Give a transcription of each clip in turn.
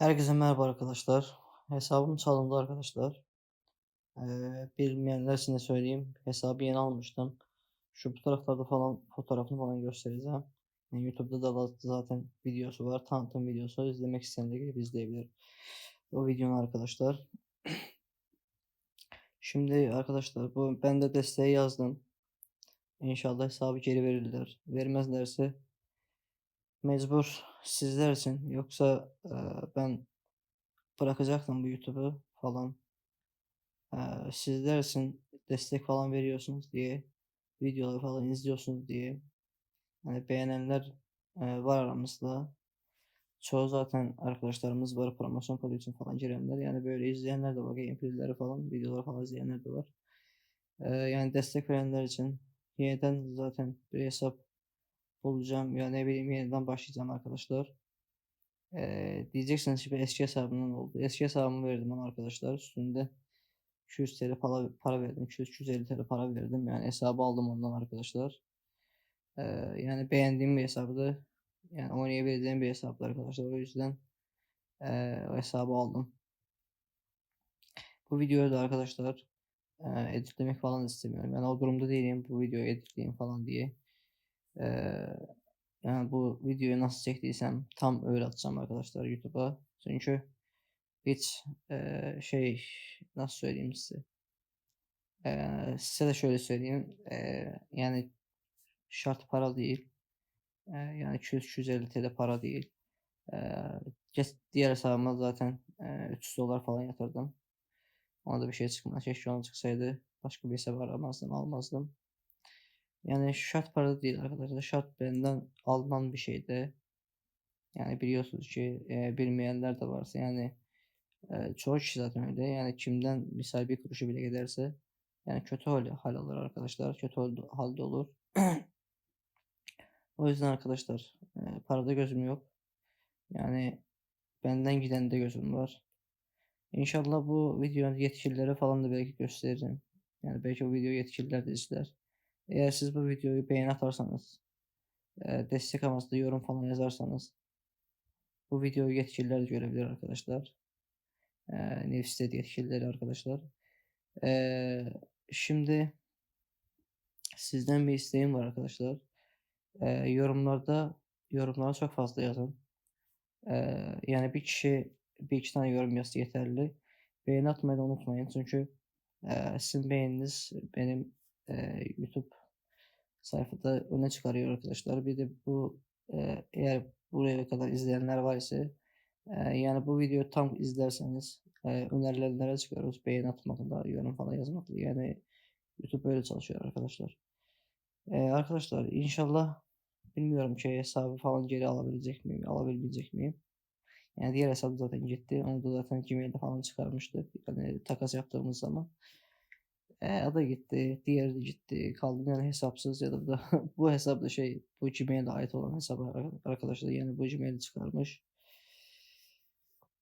Herkese merhaba arkadaşlar. Hesabım çalındı arkadaşlar. Eee, bilmeyenler de söyleyeyim. Hesabı yeni almıştım. Şu bu taraflarda falan fotoğrafını falan göstereceğim. Yani YouTube'da da za- zaten videosu var. Tanıtım videosu. İzlemek isteyenler gelip izleyebilir. O videonun arkadaşlar. Şimdi arkadaşlar bu ben de desteği yazdım. İnşallah hesabı geri verirler. Vermezlerse mecbur sizler için. Yoksa eee, ben bırakacaktım bu YouTube'u falan. Eee, sizler için destek falan veriyorsunuz diye, videoları falan izliyorsunuz diye, hani beğenenler eee, var aramızda. Çoğu zaten arkadaşlarımız var promosyon kodu için falan girenler. Yani böyle izleyenler de var. Gameplay'leri falan, videoları falan izleyenler de var. Eee, yani destek verenler için yeniden zaten bir hesap bulacağım. Ya ne bileyim yeniden başlayacağım arkadaşlar. Eee, diyeceksiniz şimdi eski hesabımdan oldu. Eski hesabımı verdim ona arkadaşlar. Üstünde 200 TL para, para verdim. 200-250 TL para verdim. Yani hesabı aldım ondan arkadaşlar. Eee, yani beğendiğim bir hesabdı. Yani oynayabileceğim bir hesaptı arkadaşlar. O yüzden eee, o hesabı aldım. Bu videoyu da arkadaşlar eee, editlemek falan istemiyorum. Yani o durumda değilim bu videoyu editleyeyim falan diye. Eee, yani bu videoyu nasıl çektiysem tam öyle atacağım arkadaşlar YouTube'a. Çünkü hiç eee, şey nasıl söyleyeyim size. Eee, size de şöyle söyleyeyim. Eee, yani şart para değil. Eee, yani 200-250 TL para değil. Kes diğer hesabıma zaten eee, 300 dolar falan yatırdım. Ona da bir şey çıkmadı. Keşke ona çıksaydı başka bir hesap aramazdım, almazdım. Yani şart para değil arkadaşlar. Şart benden alınan bir şeydi. Yani biliyorsunuz ki eee, bilmeyenler de varsa yani eee, çoğu kişi zaten öyle. Yani kimden misal bir kuruşu bile giderse yani kötü hal, hal alır arkadaşlar. Kötü hal- halde olur. O yüzden arkadaşlar eee, parada gözüm yok. Yani benden giden de gözüm var. İnşallah bu videonun yetkililere falan da belki gösteririm. Yani belki o videoyu yetkililer de izler. Eğer siz bu videoyu beğeni atarsanız, eee, destek amaçlı yorum falan yazarsanız bu videoyu yetkililer görebilir arkadaşlar. Eee Nefsted yetkilileri arkadaşlar. Eee, şimdi sizden bir isteğim var arkadaşlar. Yorumlarda yorumlara çok fazla yazın. Yani bir kişi bir iki tane yorum yazsa yeterli. Beğeni atmayı da unutmayın çünkü sizin beğeniniz benim eee, YouTube sayfada öne çıkarıyor arkadaşlar. Bir de bu eee, eğer buraya kadar izleyenler var ise eee, yani bu videoyu tam izlerseniz eee önerilenlere çıkıyoruz. Beğeni atmakla, yorum falan yazmakla. Yani YouTube böyle çalışıyor arkadaşlar. Eee, arkadaşlar inşallah bilmiyorum ki hesabı falan geri alabilecek miyim, alabilecek miyim? Yani diğer hesabı zaten gitti. Onu da zaten Gmail'de falan çıkarmıştık. Yani takas yaptığımız zaman. Eee, o da gitti. Diğeri de gitti. Kaldım yani hesapsız ya da da bu hesap da şey bu Gmail'e ait olan hesap ar- arkadaşlar yani bu Gmail'i çıkarmış.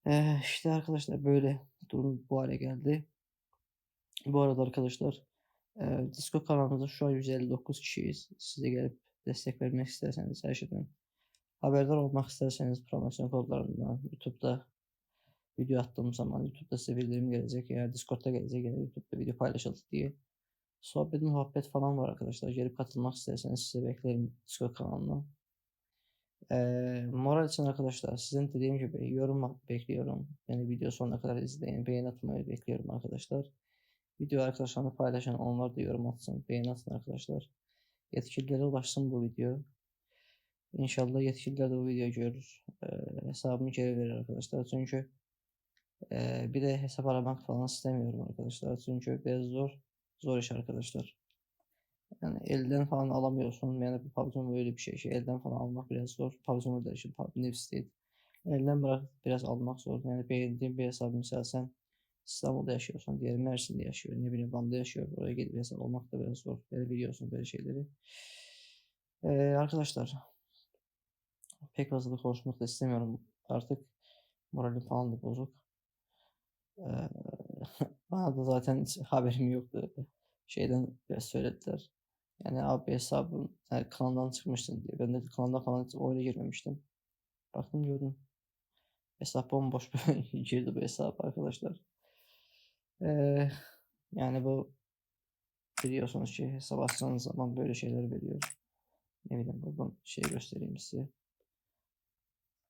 Eee, işte arkadaşlar böyle durum bu hale geldi. Bu arada arkadaşlar eee Discord kanalımızda şu an 159 kişiyiz. Siz de gelip destek vermek isterseniz her şeyden haberdar olmak isterseniz promosyon kodlarından YouTube'da video attığım zaman YouTube'da size bildirim gelecek ya Discord'da gelecek ya YouTube'da video paylaşıldı diye. Sohbet muhabbet falan var arkadaşlar. Gelip katılmak isterseniz size beklerim Discord kanalına. Eee moral için arkadaşlar sizin dediğim gibi yorum bekliyorum. Beni video sonuna kadar izleyin. Beğeni atmayı bekliyorum arkadaşlar. Video arkadaşlarla paylaşın. Onlar da yorum atsın. Beğeni atın arkadaşlar. Yetkililere ulaşsın bu video. İnşallah yetkililer de bu videoyu görür. Eee hesabımı geri verir arkadaşlar. Çünkü eee, bir de hesap aramak falan istemiyorum arkadaşlar. Çünkü biraz zor. Zor iş arkadaşlar. Yani elden falan alamıyorsun. Yani bu PUBG'nin böyle bir şey. şey. Elden falan almak biraz zor. PUBG'nin da işte PUBG Nefs değil. Elden bırak biraz almak zor. Yani beğendiğin bir hesap mesela sen İstanbul'da yaşıyorsan diğeri Mersin'de yaşıyor. Ne bileyim Van'da yaşıyor. Oraya gidip hesap almak da biraz zor. Yani biliyorsun böyle şeyleri. Eee, arkadaşlar pek fazla da konuşmak da istemiyorum. Artık moralim falan da bozuk. Eee, bana da zaten hiç haberim yoktu. Şeyden söylediler. Yani abi hesabın yani kanaldan çıkmışsın diye. Ben de kanaldan falan hiç oyuna girmemiştim. Baktım gördüm. Hesap bomboş girdi bu hesap arkadaşlar. Eee, yani bu biliyorsunuz ki hesap açtığınız zaman böyle şeyler veriyor. Ne bileyim buradan şey göstereyim size.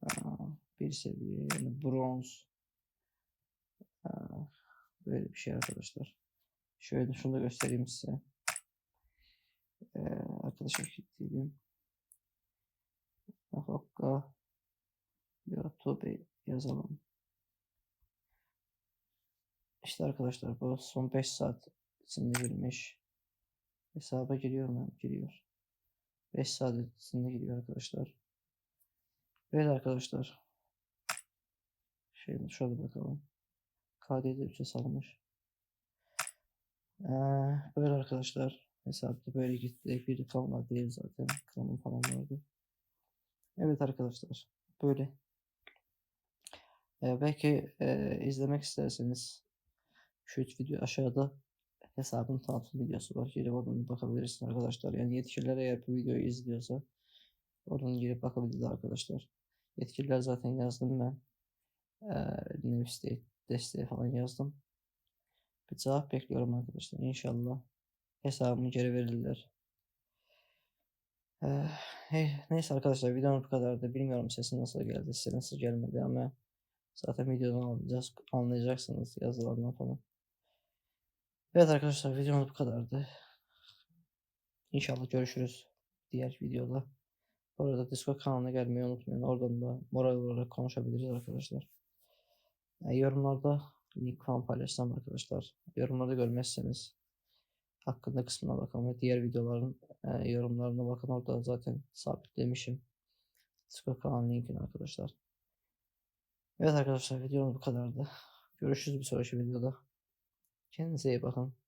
Aa, bir seviye yani bronz. Böyle bir şey arkadaşlar. Şöyle şunu da göstereyim size. Ee, arkadaşlar kilitleyelim. Nafaka YouTube yazalım. İşte arkadaşlar bu son 5 saat içinde girmiş. Hesaba giriyor mu? Giriyor. 5 saat içinde giriyor arkadaşlar. Evet arkadaşlar. Şöyle şöyle bakalım. KD'de 3'e salmış. Ee, böyle arkadaşlar. Hesapta böyle gitti. Bir kalmadı değil zaten. Kanun falan vardı. Evet arkadaşlar. Böyle. Ee, belki e, izlemek isterseniz şu video aşağıda hesabın tanıtım videosu var. Gelip oradan bakabilirsiniz arkadaşlar. Yani yetkililer eğer bu videoyu izliyorsa oradan girip bakabilirler arkadaşlar. Yetkililer zaten yazdım ben. Ee, Nefis desteği falan yazdım. Bir cevap bekliyorum arkadaşlar. İnşallah hesabımı geri verirler. Ee, neyse arkadaşlar videom bu kadardı. Bilmiyorum sesim nasıl geldi, size nasıl gelmedi ama zaten videodan anlayacağız, anlayacaksınız yazılarından falan. Evet arkadaşlar videomuz bu kadardı. İnşallah görüşürüz diğer videoda. Bu arada Discord kanalına gelmeyi unutmayın. Oradan da moral olarak konuşabiliriz arkadaşlar. Yani yorumlarda link falan paylaşacağım arkadaşlar. Yorumlarda görmezseniz hakkında kısmına bakın ve diğer videoların e, yorumlarına bakın. Orada zaten sabitlemişim. Discord kanalının linkini arkadaşlar. Evet arkadaşlar videomuz bu kadardı. Görüşürüz bir sonraki videoda. Kendinize iyi bakın.